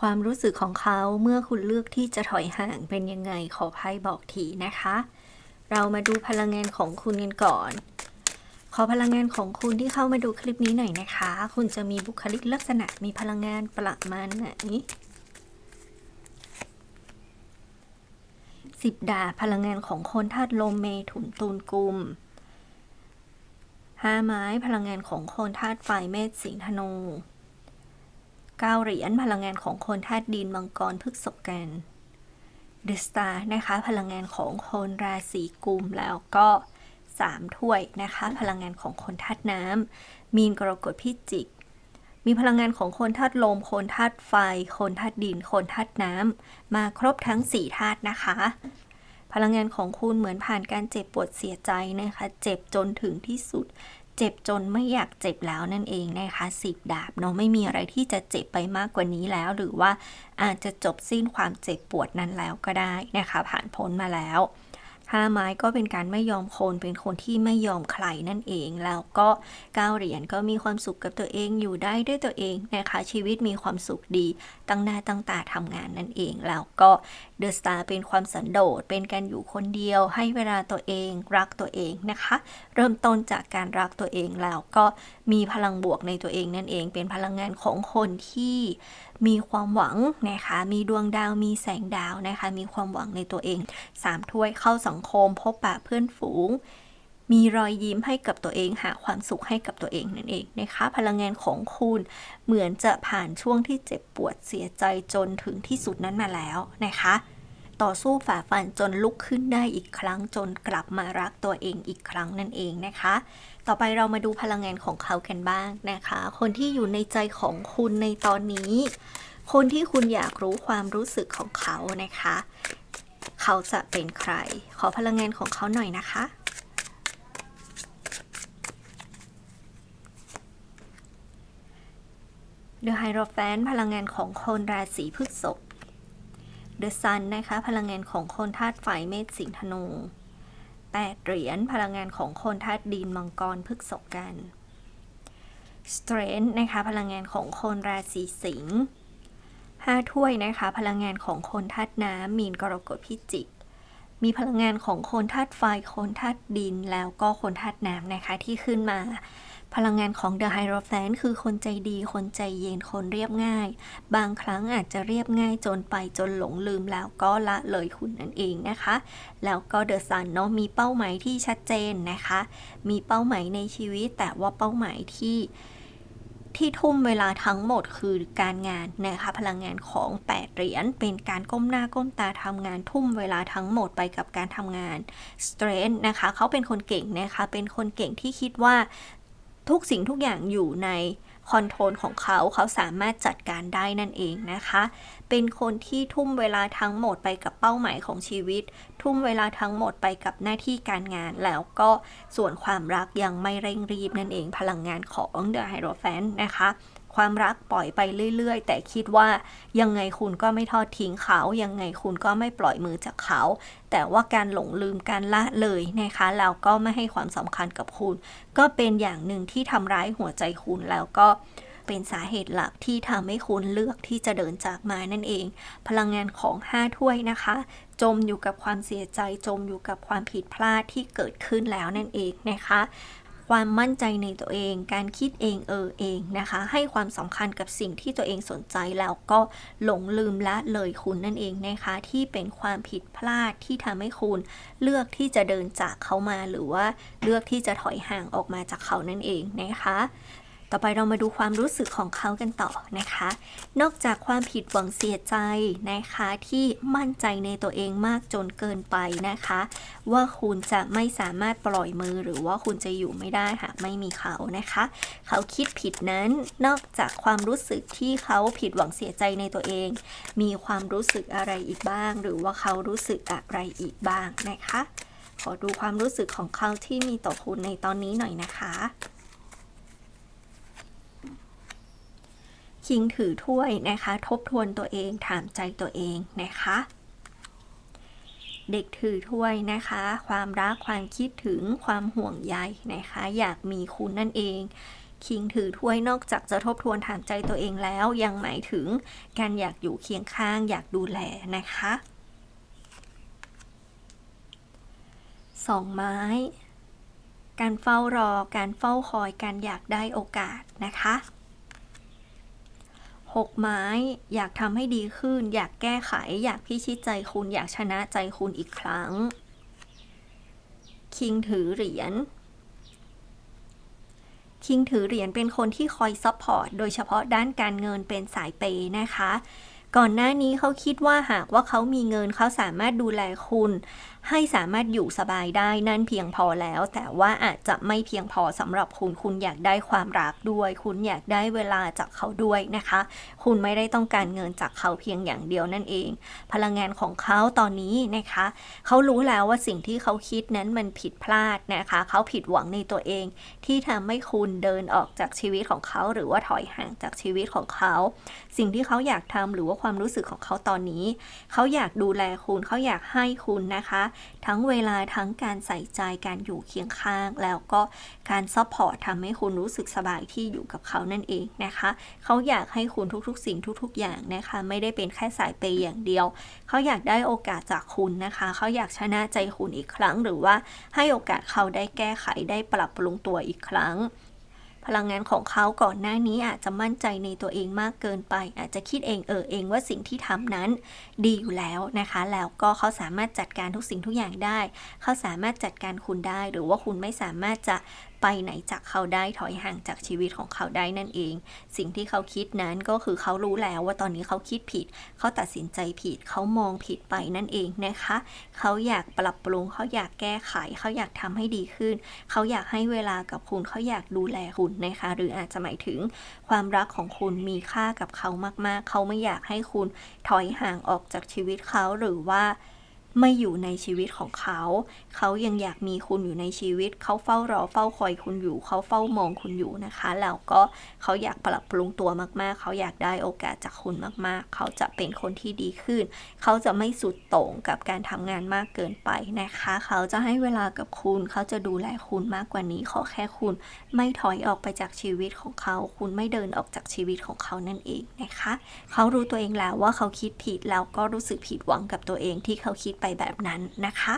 ความรู้สึกของเขาเมื่อคุณเลือกที่จะถอยห่างเป็นยังไงขอไพ่บอกทีนะคะ เรามาดูพลังงานของคุณกันก่อน ขอพลังงานของคุณที่เข้ามาดูคลิปนี้หน่อยนะคะ คุณจะมีบุคลิกลักษณะมีพลังงานประมาณไหนสิบดาพลังงานของคนธาตุลมเมถุนตูนกุมห้าไม้พลังงานของคนธาตุไฟเมษสิงธนู เก้าเหรียญพลังงานของคนธาตุดินมังกรพฤกษกันเดสตาร์นะคะ พลังงานของคนราศีกุมแล้วก็สามถ้วยนะคะ พลังงานของคนธาตุน้ำมีนกรกฎพิจิก มีพลังงานของคนธาตุลม คนธาตุไฟ คนธาตุดิน คนธาตุน้ำมาครบทั้งสี่ธาตุนะคะ พลังงานของคุณเหมือนผ่านการเจ็บปวดเสียใจนะคะ เจ็บจนถึงที่สุด เจ็บจนไม่อยากเจ็บแล้วนั่นเองนะคะสิบดาบเนาะไม่มีอะไรที่จะเจ็บไปมากกว่านี้แล้ว หรือว่าอาจจะจบสิ้นความเจ็บปวดนั้นแล้วก็ได้นะคะ ผ่านพ้นมาแล้ว ห้าไม้ก็เป็นการไม่ยอมคนเป็นคนที่ไม่ยอมใครนั่นเอง แล้วก็เก้าเหรียญก็มีความสุขกับตัวเองอยู่ได้ด้วยตัวเองนะคะชีวิตมีความสุขดี ตั้งหน้าตั้งตาทำงานนั่นเอง แล้วก็เดอะสตาร์เป็นความสันโดษเป็นการอยู่คนเดียว ให้เวลาตัวเองรักตัวเองนะคะ เริ่มต้นจากการรักตัวเองแล้วก็มีพลังบวกในตัวเองนั่นเอง เป็นพลังงานของคนที่มีความหวังนะคะมีดวงดาวมีแสงดาวนะคะมีความหวังในตัวเองสามถ้วยเข้าสังคม พบปะเพื่อนฝูง มีรอยยิ้มให้กับตัวเองหาความสุขให้กับตัวเองนั่นเองนะคะ พลังงานของคุณเหมือนจะผ่านช่วงที่เจ็บปวดเสียใจจนถึงที่สุดนั้นมาแล้วนะคะต่อสู้ฝ่าฟันจนลุกขึ้นได้อีกครั้งจนกลับมารักตัวเองอีกครั้งนั่นเองนะคะ ต่อไปเรามาดูพลังงานของเขากันบ้างนะคะ คนที่อยู่ในใจของคุณในตอนนี้ คนที่คุณอยากรู้ความรู้สึกของเขานะคะ เขาจะเป็นใคร ขอพลังงานของเขาหน่อยนะคะ The Hierophant พลังงานของคนราศีพฤษภ The Sun นะคะ พลังงานของคนธาตุไฟเมษสิงห์ธนูแปดเหรียญพลังงานของคนธาตุดินมังกรพฤกษกัน Strength นะคะ พลังงานของคนราศีสิงห์ ห้าถ้วยนะคะ พลังงานของคนธาตุน้ำมีนกรกฎพิจิก มีพลังงานของคนธาตุไฟ คนธาตุดิน แล้วก็คนธาตุน้ำนะคะที่ขึ้นมาพลังงานของ The Hierophant คือคนใจดี คนใจเย็น คนเรียบง่าย บางครั้งอาจจะเรียบง่ายจนไปจนหลงลืมแล้วก็ละเลยคุณนั่นเองนะคะ แล้วก็ The Sun เนาะมีเป้าหมายที่ชัดเจนนะคะ มีเป้าหมายในชีวิตแต่ว่าเป้าหมายที่ ที่ทุ่มเวลาทั้งหมดคือการงานนะคะพลังงานของ 8 เหรียญเป็นการก้มหน้าก้มตาทำงานทุ่มเวลาทั้งหมดไปกับการทำงานสเตรนท์นะคะเขาเป็นคนเก่งนะคะเป็นคนเก่งที่คิดว่าทุกสิ่งทุกอย่างอยู่ใน คอนโทรลของเขาเขาสามารถจัดการได้นั่นเองนะคะ เป็นคนที่ทุ่มเวลาทั้งหมดไปกับเป้าหมายของชีวิต ทุ่มเวลาทั้งหมดไปกับหน้าที่การงาน แล้วก็ส่วนความรักยังไม่เร่งรีบนั่นเองพลังงานของเดอะไฮโรแฟนนะคะ ความรักปล่อยไปเรื่อย ๆ แต่คิดว่ายังไงคุณก็ไม่ทอดทิ้งเขา ยังไงคุณก็ไม่ปล่อยมือจากเขา แต่ว่าการหลงลืมการละเลยนะคะแล้วก็ไม่ให้ความสำคัญกับคุณ ก็เป็นอย่างหนึ่งที่ทำร้ายหัวใจคุณแล้วก็เป็นสาเหตุหลักที่ทำให้คุณเลือกที่จะเดินจากมานั่นเอง พลังงานของ 5 ถ้วยนะคะ จมอยู่กับความเสียใจจมอยู่กับความผิดพลาดที่เกิดขึ้นแล้วนั่นเองนะคะ ความมั่นใจในตัวเอง การคิดเองเออเองนะคะ ให้ความสำคัญกับสิ่งที่ตัวเองสนใจแล้วก็หลงลืมละเลยคุณนั่นเองนะคะ ที่เป็นความผิดพลาดที่ทำให้คุณ เลือกที่จะเดินจากเขามาหรือว่าเลือกที่จะถอยห่างออกมาจากเขานั่นเองนะคะ ต่อไปเรามาดูความรู้สึกของเขากันต่อนะคะ นอกจากความผิดหวังเสียใจนะคะที่มั่นใจในตัวเองมากจนเกินไปนะคะ ว่าคุณจะไม่สามารถปล่อยมือหรือว่าคุณจะอยู่ไม่ได้หากไม่มีเขานะคะ เขาคิดผิดนั้นนอกจากความรู้สึกที่เขาผิดหวังเสียใจในตัวเอง มีความรู้สึกอะไรอีกบ้าง หรือว่าเขารู้สึกอะไรอีกบ้างนะคะ ขอดูความรู้สึกของเขาที่มีต่อคุณในตอนนี้หน่อยนะคะ คิงถือถ้วยนะคะ ทบทวนตัวเองถามใจตัวเองนะคะ เด็กถือถ้วยนะคะ ความรักความคิดถึงความห่วงใยนะคะ อยากมีคุณนั่นเองคิงถือถ้วยนอกจากจะทบทวนถามใจตัวเองแล้ว ยังหมายถึงการอยากอยู่เคียงข้างอยากดูแลนะคะสองไม้ การเฝ้ารอ การเฝ้าคอย การอยากได้โอกาสนะคะ หกไม้ อยากทำให้ดีขึ้น อยากแก้ไข อยากพิชิตใจคุณ อยากชนะใจคุณอีกครั้ง คิงถือเหรียญคิงถือเหรียญเป็นคนที่คอยซัพพอร์ตโดยเฉพาะด้านการเงินเป็นสายเปย์นะคะ ก่อนหน้านี้เขาคิดว่าหากว่าเขามีเงินเขาสามารถดูแลคุณ ให้สามารถอยู่สบายได้นั่นเพียงพอแล้ว แต่ว่าอาจจะไม่เพียงพอสำหรับคุณคุณอยากได้ความรักด้วย คุณอยากได้เวลาจากเขาด้วยนะคะ คุณไม่ได้ต้องการเงินจากเขาเพียงอย่างเดียวนั่นเอง พลังงานของเขาตอนนี้นะคะ เขารู้แล้วว่าสิ่งที่เขาคิดนั้นมันผิดพลาดนะคะ เขาผิดหวังในตัวเอง ที่ทำให้คุณเดินออกจากชีวิตของเขา หรือว่าถอยห่างจากชีวิตของเขา สิ่งที่เขาอยากทำหรือว่าความรู้สึกของเขาตอนนี้ เขาอยากดูแลคุณเขาอยากให้คุณนะคะทั้งเวลาทั้งการใส่ใจการอยู่เคียงข้าง แล้วก็การซัพพอร์ตทำให้คุณรู้สึกสบายที่อยู่กับเขานั่นเองนะคะ เขาอยากให้คุณทุกๆ สิ่งทุกๆ อย่างนะคะ ไม่ได้เป็นแค่สายเปย์อย่างเดียว เขาอยากได้โอกาสจากคุณนะคะ เขาอยากชนะใจคุณอีกครั้ง หรือว่าให้โอกาสเขาได้แก้ไขได้ปรับปรุงตัวอีกครั้ง พลังงานของเขาก่อนหน้านี้อาจจะมั่นใจในตัวเองมากเกินไป อาจจะคิดเองเออเองว่าสิ่งที่ทำนั้นดีอยู่แล้วนะคะ แล้วก็เขาสามารถจัดการทุกสิ่งทุกอย่างได้ เขาสามารถจัดการคุณได้ หรือว่าคุณไม่สามารถจะไปไหนจากเขาได้ถอยห่างจากชีวิตของเขาได้นั่นเอง สิ่งที่เขาคิดนั้นก็คือเขารู้แล้วว่าตอนนี้เขาคิดผิด เขาตัดสินใจผิด เขามองผิดไปนั่นเองนะคะ เขาอยากปรับปรุง เขาอยากแก้ไข เขาอยากทำให้ดีขึ้น เขาอยากให้เวลากับคุณ เขาอยากดูแลคุณนะคะ หรืออาจจะหมายถึงความรักของคุณมีค่ากับเขามากๆ เขาไม่อยากให้คุณถอยห่างออกจากชีวิตเขาหรือว่า ไม่อยู่ในชีวิตของเขา เขายังอยากมีคุณอยู่ในชีวิต เขาเฝ้ารอเฝ้าคอยคุณอยู่ เขาเฝ้ามองคุณอยู่นะคะ แล้วก็เขาอยากปรับปรุงตัวมากๆ เขาอยากได้โอกาสจากคุณมากๆ เขาจะเป็นคนที่ดีขึ้น เขาจะไม่สุดโต่งกับการทำงานมากเกินไปนะคะ เขาจะให้เวลากับคุณ เขาจะดูแลคุณมากกว่านี้ ขอแค่คุณ ไม่ถอยออกไปจากชีวิตของเขา คุณไม่เดินออกจากชีวิตของเขานั่นเองนะคะ เขารู้ตัวเองแล้วว่าเขาคิดผิดแล้วก็รู้สึกผิดหวังกับตัวเองที่เขาคิดไปแบบนั้นนะคะ